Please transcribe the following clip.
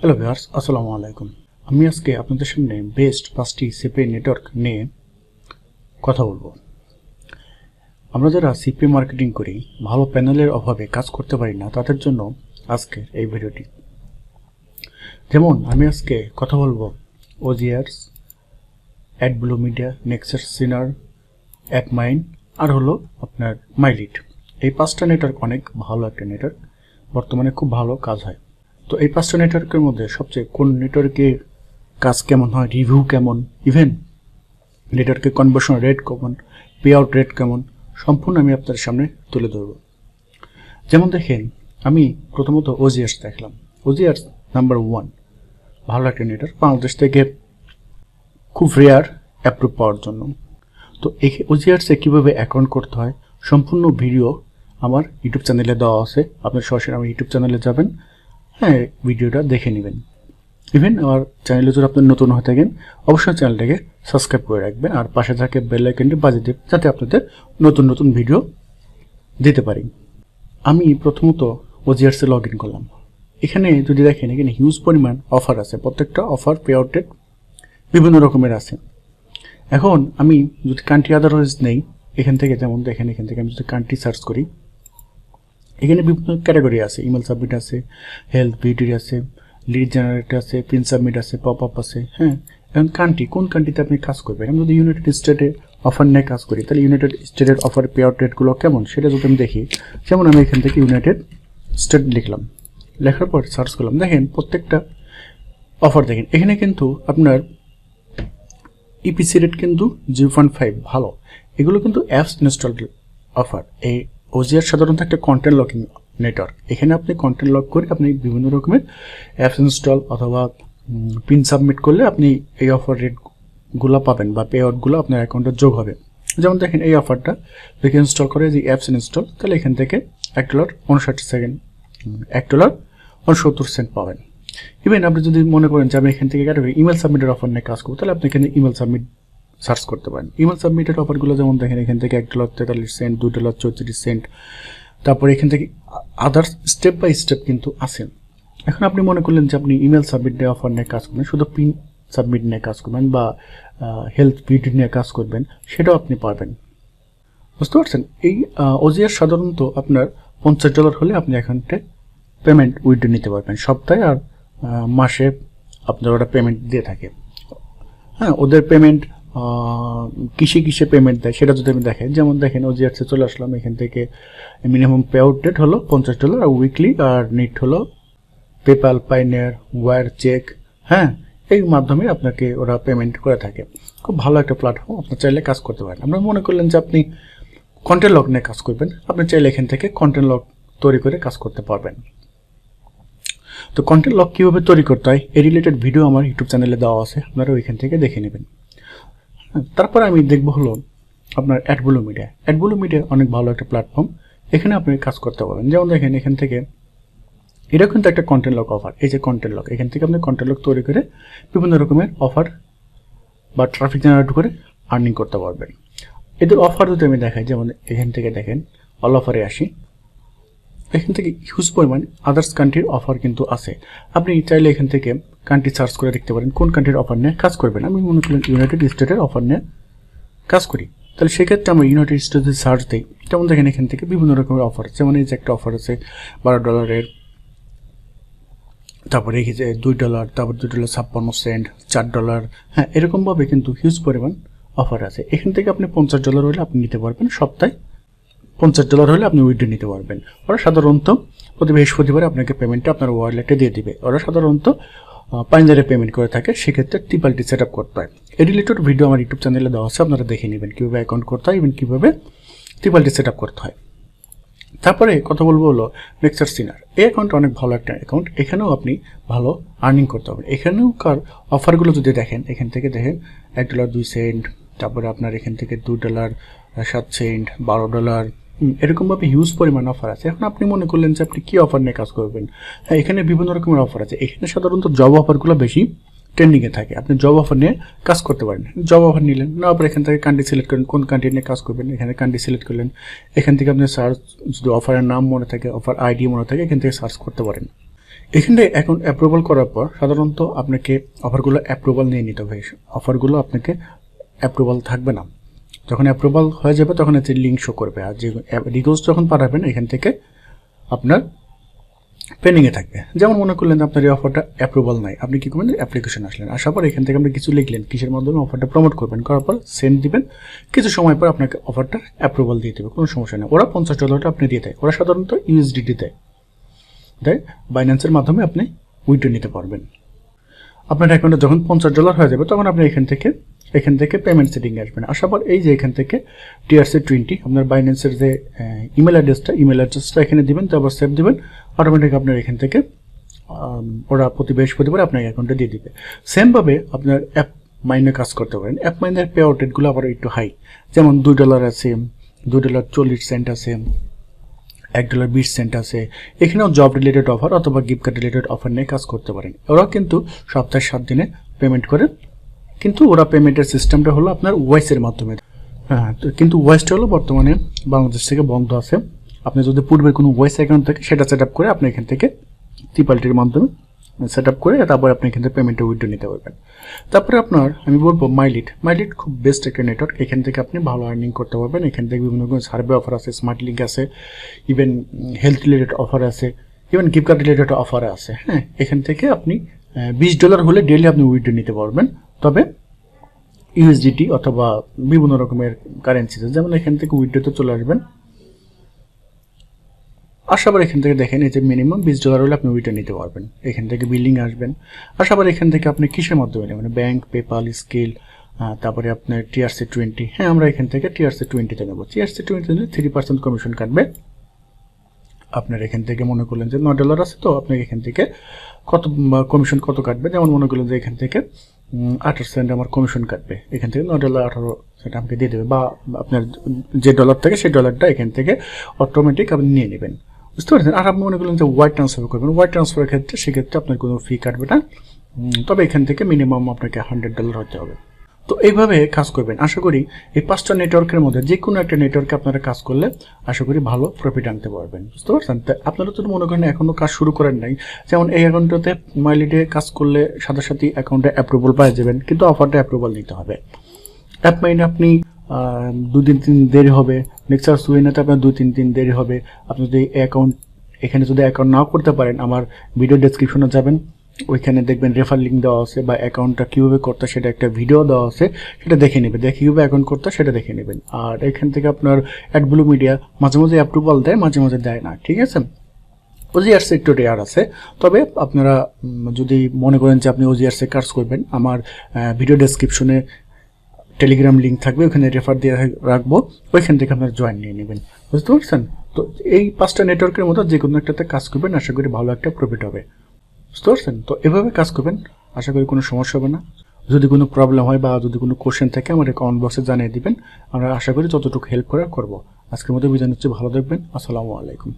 Hello viewers আসসালামু আলাইকুম আমি আজকে আপনাদের সামনে বেস্ট পাঁচটি সিপি নেটওয়ার্ক নিয়ে কথা বলব। আমরা যারা সিপি মার্কেটিং করি, ভালো প্যানেলের অভাবে কাজ করতে পারি না, তাদের জন্য আজকে এই ভিডিওটি। যেমন, আমি আজকে কথা বলব ওজিয়ার্স অ্যাড ব্লু মিডিয়া নেক্সাস সিনার অ্যাপ মাইন আর হলো আপনার মাইলিট এই পাঁচটা নেটওয়ার্ক অনেক ভালো একটা নেটওয়ার্ক বর্তমানে খুব ভালো কাজ হয়। তো এই পাঁচটা নেটওয়ার্কের মধ্যে সবচেয়ে কোন নেটওয়ার্কের কাজ কেমন হয় রিভিউ কেমন ইভেন নেটওয়ার্কের কনভার্সন রেট কেমন পে আউট রেট কেমন, সম্পূর্ণ আমি আপনাদের সামনে তুলে ধরব। যেমন দেখেন, আমি প্রথমত ওজিএস দেখলাম। ওজিএস নাম্বার ওয়ান ভালো একটা নেটওয়ার্ক বাংলাদেশ থেকে খুব রেয়ার অ্যাপ্রুভ পাওয়ার জন্য। তো এই ওজিআরসে কীভাবে অ্যাকাউন্ট করতে হয়, সম্পূর্ণ ভিডিও আমার ইউটিউব চ্যানেলে দেওয়া আছে। আপনি সরাসরি আমার ইউটিউব চ্যানেলে যাবেন। হ্যাঁ ভিডিওটা দেখে নেবেন। ইভেন আমার চ্যানেলে যদি আপনার নতুন হয়ে থাকেন, অবশ্যই চ্যানেলটাকে সাবস্ক্রাইব করে রাখবেন আর পাশে থাকে বেল আইকনটি বাজিয়ে দেবেন যাতে আপনাদের নতুন নতুন ভিডিও দিতে পারি। আমি প্রথমত ওজিআরসে লগ ইন করলাম। এখানে যদি দেখেন, এখানে হিউজ পরিমাণ অফার আছে। প্রত্যেকটা অফার পে আউটেড বিভিন্ন রকমের আছে। এখন আমি যদি কান্ট্রি আদারওয়াইজ নেই, এখান থেকে যেমন দেখেন, এখান থেকে আমি যদি কান্ট্রি সার্চ করি এখানে বিভিন্ন ক্যাটাগরি আছে ইমেল সাবমিট আছে হেলথ বিউটির আছে লিড জেনারেটর আছে পিন সাবমিট আছে পপ আপ আছে হ্যাঁ? এবং কান্ট্রি কোন কান্ট্রিতে আপনি কাজ করবেন? আমি যদি ইউনাইটেড স্টেটে অফার নিয়ে কাজ করি, তাহলে ইউনাইটেড স্টেটের অফার পে আউট রেটগুলো কেমন? সেটা যদি আমি দেখি, যেমন আমি এখান থেকে ইউনাইটেড স্টেট লিখলাম। লেখার পর সার্চ করলাম। দেখেন প্রত্যেকটা অফার দেখেন। এখানে কিন্তু আপনার ইপিসি রেট কিন্তু জিরো পয়েন্ট ফাইভ ভালো। এগুলো কিন্তু অ্যাপস ইনস্টল অফার এই ওজিআর সাধারণত একটা কন্টেন্ট লকিং নেটওয়ার্ক এখানে আপনি কন্টেন্ট লক করে আপনি বিভিন্ন রকমের অ্যাপস ইনস্টল অথবা পিন সাবমিট করলে আপনি এই অফার রেটগুলো পাবেন বা পে আউটগুলো আপনার অ্যাকাউন্টে যোগ হবে। যেমন দেখেন এই অফারটা যদি ইনস্টল করে, যে অ্যাপস ইনস্টল তাহলে এখান থেকে এক ডলার উনষাট সেকেন্ড এক ডলার উনসত্তর সেন্ট পাবেন। ইভেন আপনি যদি মনে করেন যে আমি এখান থেকে ইমেল সাবমিটের অফার নিয়ে কাজ করব, তাহলে আপনি এখানে ইমেল সাবমিট সার্চ করতে পারেন। ইমেল সাবমিটেড অফারগুলো যেমন দেখেন, এখান থেকে এক ডলার তেতাল্লিশ সেন্ট দু ডলার চৌত্রিশ সেন্ট তারপর এখান থেকে আদার্স স্টেপ বাই স্টেপ কিন্তু আসেন। এখন আপনি মনে করলেন যে আপনি ইমেল সাবমিট নিয়ে অফার নিয়ে কাজ করবেন, শুধু পিন সাবমিট নিয়ে কাজ করবেন বা হেলথ বিউটি নিয়ে কাজ করবেন, সেটাও আপনি পারবেন। বুঝতে পারছেন? এই ওজিআর সাধারণত আপনার পঞ্চাশ ডলার হলে আপনি এখানটে পেমেন্ট উইথড্র নিতে পারবেন। সপ্তাহে আর মাসে আপনার ওরা পেমেন্ট দিয়ে থাকে। হ্যাঁ ওদের পেমেন্ট কিসে কিসে পেমেন্ট দেয় সেটা যদি আমি দেখেন, যেমন দেখেন ও জিআরসে চলে আসলাম, এখান থেকে মিনিমাম পে আউট ডেট হলো পঞ্চাশ ডলার আর উইকলি আর নিট হলো পেপাল পাইনের ওয়ার চেক হ্যাঁ এই মাধ্যমে আপনাকে ওরা পেমেন্ট করে থাকে। খুব ভালো একটা প্ল্যাটফর্ম আপনার চাইলে কাজ করতে পারেন। আপনার মনে করলেন যে আপনি কন্টেন্ট লক নিয়ে কাজ করবেন, আপনি চাইলে এখান থেকে কন্টেন্ট লক তৈরি করে কাজ করতে পারবেন। তো কন্টেন্ট লক কীভাবে তৈরি করতে হয়, এই রিলেটেড ভিডিও আমার ইউটিউব চ্যানেলে দেওয়া আছে, আপনারা ওইখান থেকে দেখে নেবেন। তারপর আমি দেখব হলো আপনার অ্যাডবুলো মিডিয়া অ্যাডবুলো মিডিয়া অনেক ভালো একটা প্ল্যাটফর্ম এখানে আপনি কাজ করতে পারেন যেমন দেখেন, এখান থেকে এটা কিন্তু একটা কন্টেন্ট লক অফার এই যে কন্টেন্ট লক এখান থেকে আপনি কন্টেন্ট লক তৈরি করে বিভিন্ন রকমের অফার বা ট্রাফিক জেনারেট করে আর্নিং করতে পারবেন। এদের অফার যদি আমি দেখাই, যেমন এখান থেকে দেখেন অল অফারে আসি। এখান থেকে হিউজ পরিমাণ আদার্স কান্ট্রির অফার কিন্তু আছে। আপনি চাইলে এখান থেকে কান্ট্রি সার্চ করে দেখতে পারেন কোন কান্ট্রির অফার নিয়ে কাজ করবেন। আমি মনে করেন ইউনাইটেড স্টেটের অফার নিয়ে কাজ করি। তাহলে সেক্ষেত্রে আমরা ইউনাইটেড স্টেটে সার্চ দিই। যেমন দেখেন এখান থেকে বিভিন্ন রকমের অফার যেমন এই যে একটা অফার আছে, বারো ডলারের তারপরে এই যে দুই ডলার তারপর দুই ডলার ছাপ্পান্ন সেন্ট চার ডলার হ্যাঁ এরকমভাবে কিন্তু হিউজ পরিমাণ অফার আছে। এখান থেকে আপনি পঞ্চাশ ডলার হলে আপনি নিতে পারবেন সপ্তাহে পঞ্চাশ ডলার হলে আপনি উইথড্র নিতে পারবেন। ওরা সাধারণত প্রতি বৃহস্পতিবার আপনাকে পেমেন্টটা আপনার ওয়ালেটে দিয়ে দিবে। ওরা সাধারণত পাঞ্জারে পেমেন্ট করে থাকে, সেক্ষেত্রে টিপালটি সেট আপ করতে হয়। এই রিলেটেড ভিডিও আমার ইউটিউব চ্যানেলে দেওয়া আছে, আপনারা দেখে নেবেন কীভাবে অ্যাকাউন্ট করতে হয় এবং কীভাবে টিপালটি সেট আপ করতে হয়। তারপরে কথা বলব হলো মিক্সার সিনার এই অ্যাকাউন্ট অনেক ভালো একটা অ্যাকাউন্ট এখানেও আপনি ভালো আর্নিং করতে পারবেন। এখানেও কার অফারগুলো যদি দেখেন, এখান থেকে দেখেন এক ডলার দুই সেন্ট তারপরে আপনার এখান থেকে দু ডলার সাত সেন্ট বারো ডলার এরকমভাবে হিউজ পরিমাণ অফার আছে। এখন আপনি মনে করলেন যে আপনি কী অফার নিয়ে কাজ করবেন? হ্যাঁ এখানে বিভিন্ন রকমের অফার আছে। এখানে সাধারণত জব অফারগুলো বেশি ট্রেন্ডিংয়ে থাকে। আপনি জব অফার নিয়ে কাজ করতে পারেন। জব অফার নিলেন, না, আবার এখান থেকে কান্ট্রি সিলেক্ট করেন, কোন কান্ট্রি নিয়ে কাজ করবেন, এখানে কান্ট্রি সিলেক্ট করলেন। এখান থেকে আপনি সার্চ যদি অফারের নাম মনে থাকে অফার আইডি মনে থাকে, এখান থেকে সার্চ করতে পারেন। এখানে এখন অ্যাপ্রুভাল করার পর সাধারণত আপনাকে অফারগুলো অ্যাপ্রুভাল নিয়ে নিতে হবে। অফারগুলো আপনাকে অ্যাপ্রুভাল থাকবে না। যখন অ্যাপ্রুভাল হয়ে যাবে, তখন এতে লিঙ্ক শো করবে। আর যে রিকোয়েস্ট যখন পাঠাবেন, এখান থেকে আপনার পেন্ডিংয়ে থাকবে। যেমন মনে করলেন আপনার এই অফারটা অ্যাপ্রুভাল নাই, আপনি কী করবেন? অ্যাপ্লিকেশন আসলেন। আসার পর এখান থেকে আপনি কিছু লিখলেন, কিসের মাধ্যমে অফারটা প্রমোট করবেন? করার পর সেন্ড দিবেন। কিছু সময় পর আপনাকে অফারটা অ্যাপ্রুভাল দিয়ে দেবে, কোনো সমস্যা নেই। ওরা পঞ্চাশ ডলারটা আপনি দিয়ে দেয়। ওরা সাধারণত ইউএসডিটি দেয়। দেয়। বাইন্যান্সের মাধ্যমে আপনি উইথড্র নিতে পারবেন। আপনার অ্যাকাউন্টে যখন পঞ্চাশ ডলার হয়ে যাবে, তখন আপনি এখান থেকে এখান থেকে পেমেন্ট সেটিং আসবেন। আসার পর এই যে এখান থেকে টিআরসি টোয়েন্টি আপনার বাইন্যান্সের যে ইমেল অ্যাড্রেসটা ইমেল অ্যাড্রেসটা এখানে দিবেন তারপর সেভ দিবেন। অটোমেটিক আপনার এখান থেকে ওরা প্রতি বৃহস্পতিবার আপনার অ্যাকাউন্টে দিয়ে দিবে। সেমভাবে আপনার অ্যাপ মাইনে কাজ করতে পারেন। অ্যাপ মাইনের পে আউটলেটগুলো আবার একটু হাই যেমন দুই ডলার আছে, দুই ডলার চল্লিশ সেন্ট আছে, এক ডলার বিশ সেন্ট আছে। এখানেও জব রিলেটেড অফার অথবা গিফট কার্ড রিলেটেড অফার নিয়ে কাজ করতে পারেন। ওরা কিন্তু সপ্তাহে সাত দিনে পেমেন্ট করে কিন্তু ওরা পেমেন্টের সিস্টেমটা হলো আপনার ওয়াইসের মাধ্যমে। হ্যাঁ কিন্তু ওয়াইসটা হলো বর্তমানে বাংলাদেশ থেকে বন্ধ আছে। আপনি যদি পূর্বের কোনো ওয়েস অ্যাকাউন্ট থাকে, সেটা সেট আপ করে আপনি এখান থেকে ত্রিপাল্টির মাধ্যমে সেট আপ করে তারপরে আপনি এখান থেকে পেমেন্টে উইথড্র নিতে পারবেন। তারপরে আপনার, আমি বলব মাইলিট মাইলিট খুব বেস্ট একটা নেটওয়ার্ক এখান থেকে আপনি ভালো আর্নিং করতে পারবেন। এখান থেকে বিভিন্ন রকম সার্ভে অফার আছে স্মার্ট লিঙ্ক আছে ইভেন হেলথ রিলেটেড অফার আছে even gift card related offer আছে। হ্যাঁ এখান থেকে আপনি বিশ ডলার হলে ডেলি আপনি উইথড্র নিতে পারবেন। তবে ইউএসডিটি অথবা বিভিন্ন রকমের কারেন্সিতে যেমন এখান থেকে উইথড্রতে চলে আসবেন। আসাবার এখান থেকে দেখেন, এই যে মিনিমাম বিশ ডলার হলে আপনি উইটা নিতে পারবেন। এখান থেকে বিল্ডিং আসবেন। আসাবার এখান থেকে আপনি কিসের মাধ্যমে নেবেন? ব্যাংক পেপাল স্কেল তারপরে আপনার টিআরসি টোয়েন্টি হ্যাঁ আমরা এখান থেকে টিআরসি টোয়েন্টিতে নেব। টিআরসি টোয়েন্টি নিলে থ্রি পার্সেন্ট কমিশন কাটবে। আপনার এখান থেকে মনে করলেন যে নয় ডলার আছে, তো আপনার এখান থেকে কত কমিশন কত কাটবে? যেমন মনে করলেন যে এখান থেকে আঠারো সেন্ট আমার কমিশন কাটবে। এখান থেকে নয় ডলার আঠারো সেন্ট আমাকে দিয়ে দেবে। বা আপনার যে ডলার থাকে সেই ডলারটা এখান থেকে অটোমেটিক আপনি নিয়ে নেবেন। বুঝতে পারছেন? আর আপনি মনে করলেন যে ওয়াইট ট্রান্সফার করবেন। ওয়াইট ট্রান্সফারের ক্ষেত্রে সেক্ষেত্রে আপনার কোনো ফি কাটবে না। তবে এখান থেকে মিনিমাম আপনাকে হান্ড্রেড ডলার হতে হবে। তো এইভাবে কাজ করবেন। আশা করি এই পাঁচটা নেটওয়ার্কের মধ্যে যে কোনো একটা নেটওয়ার্কে আপনারা কাজ করলে আশা করি ভালো প্রফিট আনতে পারবেন। বুঝতে পারছেন? তা আপনারা তো মনে করেন এখনও কাজ শুরু করেন নাই। যেমন এই অ্যাকাউন্টটাতে মাইলিডে কাজ করলে সাথে সাথে অ্যাকাউন্টে অ্যাপ্রুভাল পাওয়া যাবেন, কিন্তু অফারটা অ্যাপ্রুভাল নিতে হবে। অ্যাপ মাইনে আপনি দুই তিন দেরি হবে। নেক্সার সুইনাতে আপনার দুই, তিন দিন দেরি হবে। আপনি যদি অ্যাকাউন্ট এখানে যদি অ্যাকাউন্ট নাও করতে পারেন, আমার ভিডিও ডেসক্রিপশনে যাবেন। ওইখানে দেখবেন রেফার লিঙ্ক দেওয়া আছে বা অ্যাকাউন্টটা কীভাবে করতে সেটা একটা ভিডিও দেওয়া আছে, সেটা দেখে নেবে দেখে কীভাবে অ্যাকাউন্ট করতে সেটা দেখে নেবেন। আর এখান থেকে আপনার অ্যাডব্লু মিডিয়া মাঝে মাঝে অ্যাপ্রুভাল দেয়, মাঝে মাঝে দেয় না, ঠিক আছে? ওজিআরসি একটু রেয়ার আছে, তবে আপনারা যদি মনে করেন যে আপনি ওজিআরসি কাজ করবেন, আমার ভিডিও ডেসক্রিপশনে টেলিগ্রাম লিঙ্ক থাকবে, ওখানে রেফার দিয়ে রাখব, ওইখান থেকে আপনারা জয়েন নিয়ে নেবেন। বুঝতে পারছেন? তো এই পাঁচটা নেটওয়ার্কের মধ্যে যে কোনো একটাতে কাজ করবেন, আশা করি ভালো একটা প্রফিট হবে। বুঝতে পারছেন? তো এভাবে কাজ করবেন, আশা করি কোনো সমস্যা হবে না। যদি কোনো প্রবলেম হয় বা যদি কোনো কোশ্চেন থাকে আমার কমেন্ট বক্সে জানিয়ে দিবেন। আমরা আশা করি যতটুকু হেল্প করার করব। আজকের মতো বিদায় নিচ্ছি, ভালো দেখবেন আসসালামু আলাইকুম।